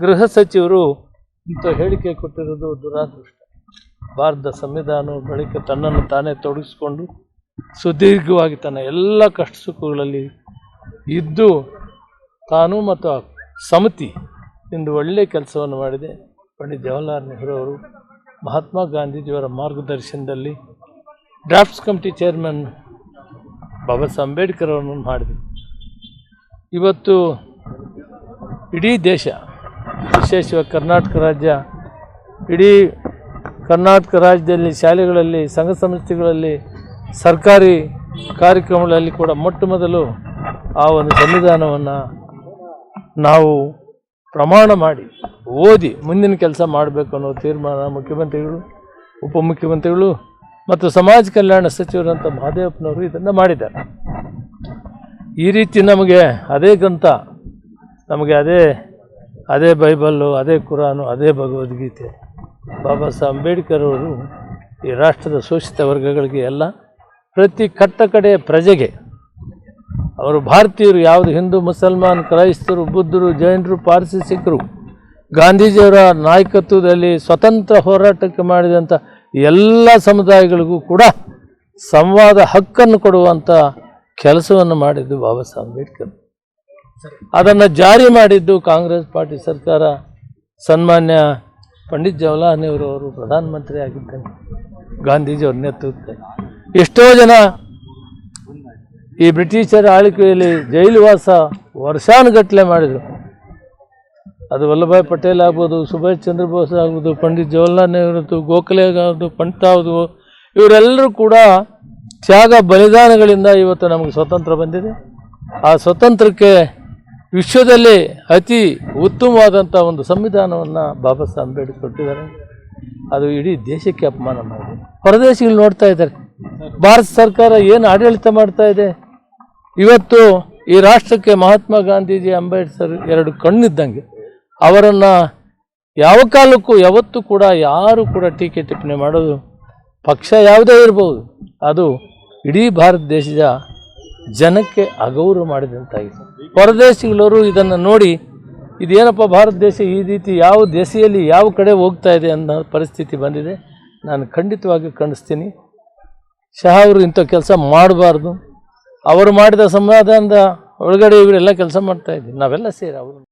ಗೃಹ ಸಚಿವರು ಇಂಥ ಹೇಳಿಕೆ ಕೊಟ್ಟಿರೋದು ದುರಾದೃಷ್ಟ. ಭಾರತದ ಸಂವಿಧಾನ ಬಳಿಕ ತನ್ನನ್ನು ತಾನೇ ತೊಡಗಿಸ್ಕೊಂಡು ಸುದೀರ್ಘವಾಗಿ ತನ್ನ ಎಲ್ಲ ಕಷ್ಟ ಸುಖಗಳಲ್ಲಿ ಇದ್ದು ತಾನು ಮತ್ತು ಆ ಸಮಿತಿ ಇಂದು ಒಳ್ಳೆಯ ಕೆಲಸವನ್ನು ಮಾಡಿದೆ. ಪಂಡಿತ್ ಜವಾಹರ್ಲಾಲ್ ನೆಹರು ಅವರು ಮಹಾತ್ಮ ಗಾಂಧೀಜಿಯವರ ಮಾರ್ಗದರ್ಶನದಲ್ಲಿ drafts committee chairman Baba Saheb Ambedkar ಅವರನ್ನು ಮಾಡಿದರು ಇವತ್ತು ಇಡೀ ದೇಶ ವಿಶೇಷವಾಗಿ ಕರ್ನಾಟಕ ರಾಜ್ಯ, ಇಡೀ ಕರ್ನಾಟಕ ರಾಜ್ಯದಲ್ಲಿ ಶಾಲೆಗಳಲ್ಲಿ, ಸಂಘ ಸಂಸ್ಥೆಗಳಲ್ಲಿ, ಸರ್ಕಾರಿ ಕಾರ್ಯಕ್ರಮಗಳಲ್ಲಿ ಕೂಡ ಮೊಟ್ಟ ಮೊದಲು ಆ ಒಂದು ಸಂವಿಧಾನವನ್ನು ನಾವು ಪ್ರಮಾಣ ಮಾಡಿ, ಓದಿ ಮುಂದಿನ ಕೆಲಸ ಮಾಡಬೇಕು ಅನ್ನೋ ತೀರ್ಮಾನ ಮುಖ್ಯಮಂತ್ರಿಗಳು, ಉಪಮುಖ್ಯಮಂತ್ರಿಗಳು ಮತ್ತು ಸಮಾಜ ಕಲ್ಯಾಣ ಸಚಿವರಂಥ ಮಹಾದೇವಪ್ಪನವರು ಇದನ್ನು ಮಾಡಿದ್ದಾರೆ. ಈ ರೀತಿ ನಮಗೆ ಅದೇ ಗ್ರಂಥ, ನಮಗೆ ಅದೇ ಅದೇ ಬೈಬಲ್ಲು, ಅದೇ ಕುರಾನು, ಅದೇ ಭಗವದ್ಗೀತೆ. ಬಾಬಾ ಸಾಹೇಬ್ ಅಂಬೇಡ್ಕರ್ ಅವರು ಈ ರಾಷ್ಟ್ರದ ಶೋಷಿತ ವರ್ಗಗಳಿಗೆ ಎಲ್ಲ ಪ್ರತಿ ಕಟ್ಟ ಕಡೆಯ ಪ್ರಜೆಗೆ ಅವರು ಭಾರತೀಯರು ಯಾವುದು, ಹಿಂದೂ, ಮುಸಲ್ಮಾನ್, ಕ್ರೈಸ್ತರು, ಬುದ್ಧರು, ಜೈನರು, ಪಾರ್ಸಿ ಸಿಖ್ರು ಗಾಂಧೀಜಿಯವರ ನಾಯಕತ್ವದಲ್ಲಿ ಸ್ವತಂತ್ರ ಹೋರಾಟಕ್ಕೆ ಮಾಡಿದಂಥ ಎಲ್ಲ ಸಮುದಾಯಗಳಿಗೂ ಕೂಡ ಸಂವಾದ ಹಕ್ಕನ್ನು ಕೊಡುವಂಥ ಕೆಲಸವನ್ನು ಮಾಡಿದ್ದು ಬಾಬಾ ಸಾಹೇಬ್ ಅಂಬೇಡ್ಕರ್ ಅದನ್ನು ಜಾರಿ ಮಾಡಿದ್ದು ಕಾಂಗ್ರೆಸ್ ಪಾರ್ಟಿ ಸರ್ಕಾರ ಸನ್ಮಾನ್ಯ ಪಂಡಿತ್ ಜವಾಹರ್ಲಾಲ್ ನೆಹರು ಅವರು ಪ್ರಧಾನಮಂತ್ರಿ ಗಾಂಧೀಜಿ ಗಾಂಧೀಜಿಯವ್ರ ನೇತೃತ್ವದಲ್ಲಿ. ಎಷ್ಟೋ ಜನ ಈ ಬ್ರಿಟಿಷರ ಆಳ್ವಿಕೆಯಲ್ಲಿ ಜೈಲುವಾಸ ವರ್ಷಾನುಗಟ್ಟಲೆ ಮಾಡಿದರು. ಅದು ವಲ್ಲಭಾಯ್ ಪಟೇಲ್ ಆಗ್ಬೋದು, ಸುಭಾಷ್ ಚಂದ್ರ ಬೋಸ್ ಆಗ್ಬೋದು, ಪಂಡಿತ್ ಜವಾಹರ್ಲಾಲ್ ನೆಹರು ಗೋಖಲೆ ಆಗೋದು ಪಂಡಿತ್ ಆಗೋದು ಇವರೆಲ್ಲರೂ ಕೂಡ ತ್ಯಾಗ ಬಲಿದಾನಗಳಿಂದ ಇವತ್ತು ನಮಗೆ ಸ್ವತಂತ್ರ ಬಂದಿದೆ. ಆ ಸ್ವತಂತ್ರಕ್ಕೆ ವಿಶ್ವದಲ್ಲಿ ಅತಿ ಉತ್ತಮವಾದಂಥ ಒಂದು ಸಂವಿಧಾನವನ್ನು ಬಾಬಾ ಸಾಹೇಬ್ ಅಂಬೇಡ್ಕರ್ ಕೊಟ್ಟಿದ್ದಾರೆ. ಅದು ಇಡೀ ದೇಶಕ್ಕೆ ಅಪಮಾನ ಮಾಡಿದೆ. ಹೊರದೇಶಗಳು ನೋಡ್ತಾ ಇದ್ದಾರೆ. ಭಾರತ ಸರ್ಕಾರ ಏನು ಆಡಳಿತ ಮಾಡ್ತಾ ಇದೆ? ಇವತ್ತು ಈ ರಾಷ್ಟ್ರಕ್ಕೆ ಮಹಾತ್ಮ ಗಾಂಧೀಜಿ ಅಂಬೇಡ್ಕರ್ ಎರಡು ಕಣ್ಣಿದ್ದಂಗೆ. ಅವರನ್ನು ಯಾವ ಕಾಲಕ್ಕೂ, ಯಾವತ್ತೂ ಕೂಡ, ಯಾರು ಕೂಡ ಟೀಕೆ ಟಿಪ್ಪಣಿ ಮಾಡೋದು ಪಕ್ಷ ಯಾವುದೇ ಇರ್ಬೋದು. ಅದು ಇಡೀ ಭಾರತ ದೇಶದ ಜನಕ್ಕೆ ಅಗೌರವ ಮಾಡಿದಂತಾಗಿದೆ. ಹೊರದೇಶಗಳವರು ಇದನ್ನು ನೋಡಿ, ಇದೇನಪ್ಪ ಭಾರತ ದೇಶ ಈ ರೀತಿ ಯಾವ ದೇಶದಲ್ಲಿ ಯಾವ ಕಡೆ ಹೋಗ್ತಾ ಇದೆ ಅನ್ನೋ ಪರಿಸ್ಥಿತಿ ಬಂದಿದೆ. ನಾನು ಖಂಡಿತವಾಗಿ ಖಂಡಿಸ್ತೀನಿ. ಶಹ ಅವರು ಇಂಥ ಕೆಲಸ ಮಾಡಬಾರ್ದು. ಅವರು ಮಾಡಿದ ಸಮಾಧಾನದ ಒಳಗಡೆ ಇವರೆಲ್ಲ ಕೆಲಸ ಮಾಡ್ತಾ ಇದ್ದೀವಿ ನಾವೆಲ್ಲ ಸೇರಿ ಅವರು